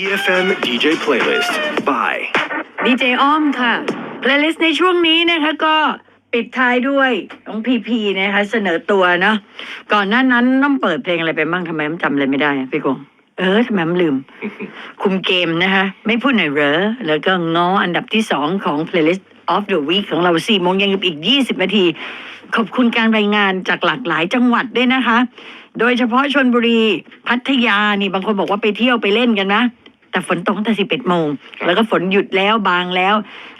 EFM DJ Playlist by ดีเจอ้อมค่ะเพลย์ลิสต์ในช่วงนี้นะคะก็ปิดท้ายด้วยน้องพีพีนะคะ เสนอตัวเนาะก่อนหน้านั้นต้องเปิดเพลงอะไรไปบ้างทำไมมันจำอะไรไม่ได้อะพี่กงเออทำไมมันลืม คุมเกมนะคะ ไม่พูดหน่อยเหรอ แล้วก็ง้ออันดับที่สองของ playlist of the week ของเราสี่โมงยังกับอีก 20 นาที ขอบคุณการรายงานจากหลากหลายจังหวัดด้วยนะคะ โดยเฉพาะชนบุรี พัทยานี่บางคนบอกว่าไปเที่ยวไปเล่นกันนะ แต่ฝนตกตั้งแต่สิบเอ็ดโมง แล้วก็ฝนหยุดแล้วบางแล้ว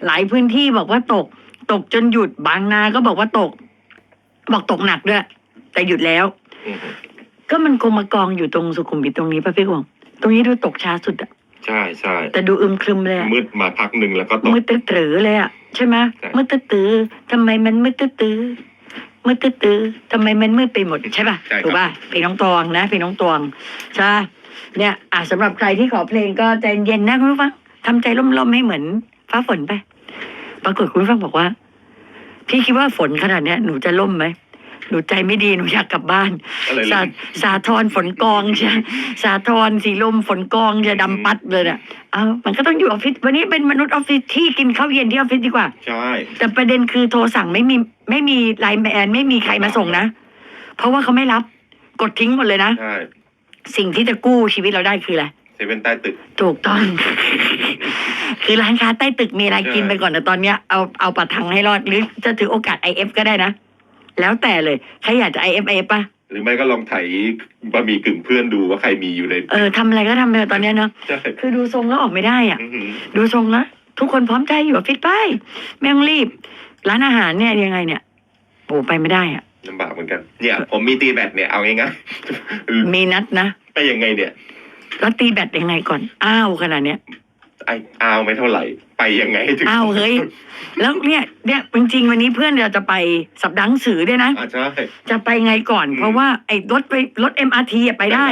หลายพื้นที่บอกว่าตก ตกจนหยุดบางนาก็บอกว่าตก บอกตกหนักด้วย แต่หยุดแล้วอืมก็มันคงมากองอยู่ตรงสุขุมวิทตรงนี้ป่ะพี่กวงตรงนี้ดูตกช้าสุดอะใช่ใช่แต่ดูอึมครึมเลยอะมืดมาพักหนึ่งแล้วก็ตกมืดตื้อๆเลยอะใช่ไหมใช่มืดตื้อๆทำไมมันมืดตื้อๆมืดตื้อๆทำไมมันมืดไปหมดใช่ป่ะถูกป่ะเพลงน้องตวงนะเพลงน้องตวงใช่ เนี่ยอะสำหรับใครที่ขอเพลงก็ใจเย็นนะคุณผู้ฟังทำใจร่มๆให้เหมือน ฟ้าฝนไป ปรากฏคุณผู้ฟังบอกว่า พี่คิดว่าฝนขนาดเนี้ยหนูจะล่มไหมหนูใจไม่ดีหนูอยากกลับบ้าน อะไรสาเลยสาทรฝนกองใช่สาทรสีลมฝนกองจะดำปัดเลยเนี่ยเอามันก็ต้องอยู่ออฟฟิศวันนี้เป็นมนุษย์ออฟฟิศที่กินข้าวเย็นที่ออฟฟิศดีกว่า ใช่ แต่ประเด็นคือโทรสั่งไม่มีไม่มีไลน์แมนไม่มีใครมาส่งนะ เพราะว่าเขาไม่รับ กดทิ้งหมดเลยนะ ใช่ สิ่งที่จะกู้ชีวิตเราได้คืออะไรเซเว่นใต้ตึก ถูกต้อง คือร้านค้าใต้ตึกมีอะไรใช่กินไปก่อนแต่ตอนเนี้ยเอาเอาปะทังให้รอดหรือจะถือโอกาส IF ก็ได้นะ แล้วแต่เลย ใครอยากจะ IF IF ป่ะ หรือไม่ก็ลองไถบะหมี่กึ่งเพื่อนดูว่าใครมีอยู่ในเออทำอะไรก็ทำไปเถอะตอนเนี้ยเนาะใช่คือดูทรงแล้วออกไม่ได้อะ อื้อหือดูทรงแล้วทุกคนพร้อมใจอยู่ออฟฟิศไปไม่ต้องรีบ ร้านอาหารเนี่ยยังไงเนี่ยโอ้ไปไม่ได้อะ ลำบากเหมือนกัน เนี่ย ผมมีตีแบตเนี่ยเอาง่ายๆมีนัดนะไปยังไงเนี่ยแล้วตีแบตยังไงก่อน อ้าวขนาดเนี้ยไออ้าวไม่เท่าไหร่ ไปยังไงให้ถึงอ้าวเฮ้ย แล้วเนี่ยเนี่ยจริงๆวันนี้เพื่อนเราจะไปสัปดาห์หนังสือด้วยนะ อ่าใช่ จะไปไงก่อน อืม เพราะว่าไอ้รถไปรถ MRT อะไปได้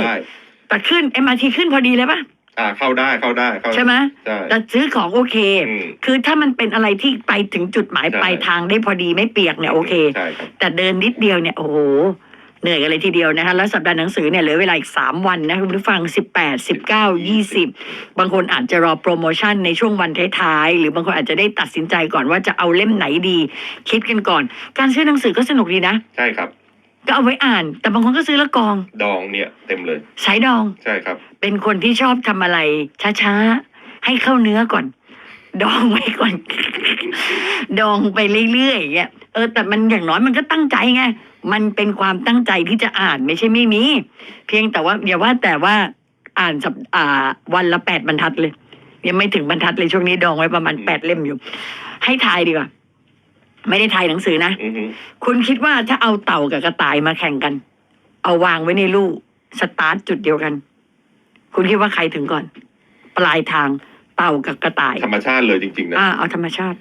แต่ขึ้น MRT ขึ้นพอดีเลยปะ อ่าเข้าได้เข้าได้เข้าใช่ไหมใช่ แต่ซื้อของโอเค อืมคือถ้ามันเป็นอะไรที่ไปถึงจุดหมายใช่ ปลายทางได้พอดีไม่เปียกเนี่ยโอเค ใช่ครับ แต่เดินนิดเดียวเนี่ยโอ้โหเหนื่อยกันเลยทีเดียวนะคะแล้วสัปดาห์หนังสือเนี่ยเหลือเวลาอีก 3 วันนะคุณผู้ฟัง 18 19 20 บางคนอาจจะรอโปรโมชั่นในช่วงวันท้ายๆหรือบางคนอาจจะได้ตัดสินใจก่อนว่าจะเอาเล่มไหนดี คิดกันก่อน การซื้อหนังสือก็สนุกดีนะ ใช่ครับ ก็เอาไว้อ่าน แต่บางคนก็ซื้อแล้วกอง ดองเนี่ยเต็มเลยใช้ดอง ใช่ครับ เป็นคนที่ชอบทำอะไร ช้าๆ ให้เข้าเนื้อก่อน ดองไว้ก่อน ดองไปเรื่อยๆอย่างเงี้ยเออ แต่มันอย่างน้อยมันก็ตั้งใจไง มันเป็นความตั้งใจที่จะอ่านไม่ใช่ไม่มี เพียงแต่ว่าอย่าว่าแต่ว่าอ่านสัปอ่า วันละแปดบรรทัดเลย ยังไม่ถึงบรรทัดเลยช่วงนี้ดองไว้ประมาณแปดเล่มอยู่ ให้ทายดีกว่า ไม่ได้ทายหนังสือนะ อือหือคุณคิดว่าถ้าเอาเต่ากับกระต่ายมาแข่งกัน เอาวางไว้ในลู่สตาร์ทจุดเดียวกัน คุณคิดว่าใครถึงก่อน ปลายทางเต่ากับกระต่าย ธรรมชาติเลยจริงๆนะอ่าเอาธรรมชาติ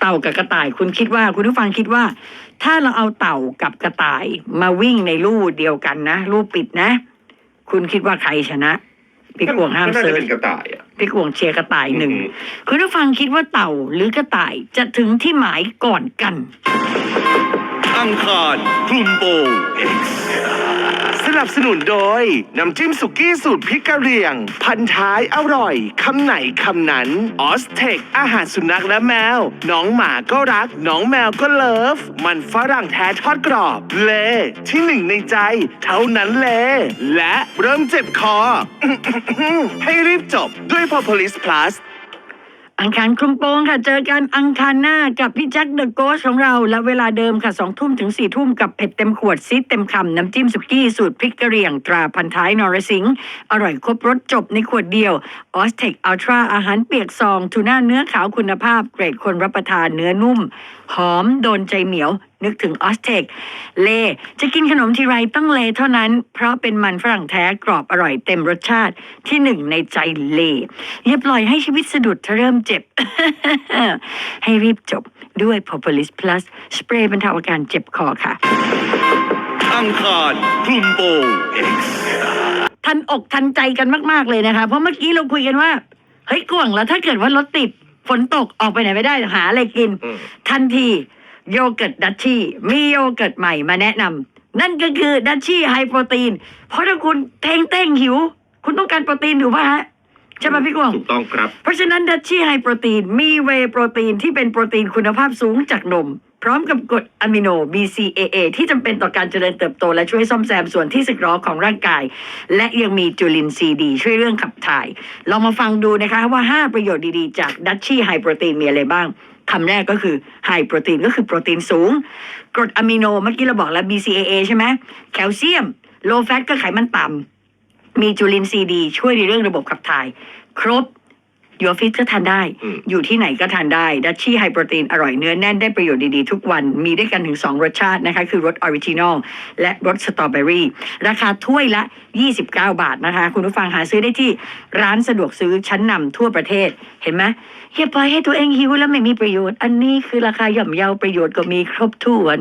เต่ากับกระต่าย คุณคิดว่า คุณผู้ฟังคิดว่า ถ้าเราเอาเต่ากับกระต่าย มาวิ่งในลู่เดียวกันนะลู่ปิดนะ คุณคิดว่าใครชนะ พี่กวงห้ามก็น่าเซิจะร์เป็ชนกระต่ายอะพี่กวงเชียร์กระต่ายหนึ่งอือหือคุณผู้ฟังคิดว่าเต่าหรือกระต่ายจะถึงที่หมายก่อนกัน อังคารคลุมโปง X ส นับสนุนโดย น้ำจิ้มสุกี้สูตรพริกกะเหรี่ยง พันท้ายอร่อย คำไหนคำนั้นออสเทคอาหารสุนัขและแมว น้องหมาก็รัก น้องแมวก็เลิฟ มันฝรั่งแท้ทอดกรอบ เล ที่หนึ่งในใจ เท่านั้นเล และเริ่มเจ็บคอ ให้รีบจบด้วย Propolis Plus อังคารคลุมโปงค่ะ เจอกันอังคารหน้ากับพี่แจ็คเดอะโกสของเรา และเวลาเดิมค่ะสองทุ่มถึงสี่ทุ่มกับเผ็ดเต็มขวดซีดเต็มคำ น้ำจิ้มสุกี้ สูตรพริกกระเหรี่ยง ตราพันท้ายนรสิงห์อร่อยครบรสจบในขวดเดียวออสเทคอัลตราอาหารเปียกซองทูน่าเนื้อขาวคุณภาพ เกรดคนรับประทานเนื้อนุ่ม หอมโดนใจเหมียวนึกถึงออสเทคเล จะกินขนมทีไรต้องเลเท่านั้น เพราะเป็นมันฝรั่งแท้กรอบอร่อยเต็มรสชาติที่หนึ่งในใจเลอย่าปล่อยให้ชีวิตสะดุดถ้าเริ่มเจ็บ ให้รีบจบด้วย Propolis Plus สเปรย์บรรเทาอาการเจ็บคอค่ะอังคารคลุมโปง X ทันอกทันใจกันมาก ๆ เลยนะคะ เพราะเมื่อกี้เราคุยกันว่า เฮ้ยกวางแล้วถ้าเกิดว่ารถติดฝนตกออกไปไหนไม่ได้หาอะไรกินอืมทันที โยเกิร์ตดัชชี่มีโยเกิร์ตใหม่มาแนะนำนั่นก็คือดัชชี่ไฮโปรตีน เพราะถ้าคุณเท่งเต้งหิว คุณต้องการโปรตีนถูกป่ะฮะใช่ไหมพี่กวงถูกต้องครับ เพราะฉะนั้นดัชชี่ไฮโปรตีนมีเวย์โปรตีนที่เป็นโปรตีนคุณภาพสูงจากนม พร้อมกับกรดอะมิโน BCAA ที่จำเป็นต่อการเจริญเติบโต และช่วยซ่อมแซมส่วนที่สึกหรอของร่างกาย และยังมีจุลินทรีย์ดี ช่วยเรื่องขับถ่าย ลองมาฟังดูนะคะว่า 5 ประโยชน์ดีๆ จากดัชชี่ไฮโปรตีนมีอะไรบ้าง คำแรกก็คือไฮโปรตีนก็คือโปรตีนสูง กรดอะมิโนเมื่อกี้เราบอกแล้ว BCAA ใช่ไหมแคลเซียม โลแฟตก็ไขมันต่ำมีจุลินทรีย์ดี ช่วยในเรื่องระบบขับถ่าย ครบ ยูฟิตก็ทานได้ อืม อยู่ที่ไหนก็ทานได้ ดัชชี่ไฮโปรตีนอร่อยเนื้อแน่นได้ประโยชน์ดี ๆ ทุกวัน มีด้วยกันถึง 2 รสชาตินะคะ คือรสออริจินอลและรสสตรอเบอรี่ ราคาถ้วยละ 29 บาทนะคะ คุณผู้ฟังหาซื้อได้ที่ร้านสะดวกซื้อชั้นนำทั่วประเทศ เห็นไหมอย่าปล่อยให้ตัวเองหิวแล้วไม่มีประโยชน์ อันนี้คือราคาย่อมเยาประโยชน์ก็มีครบถ้วน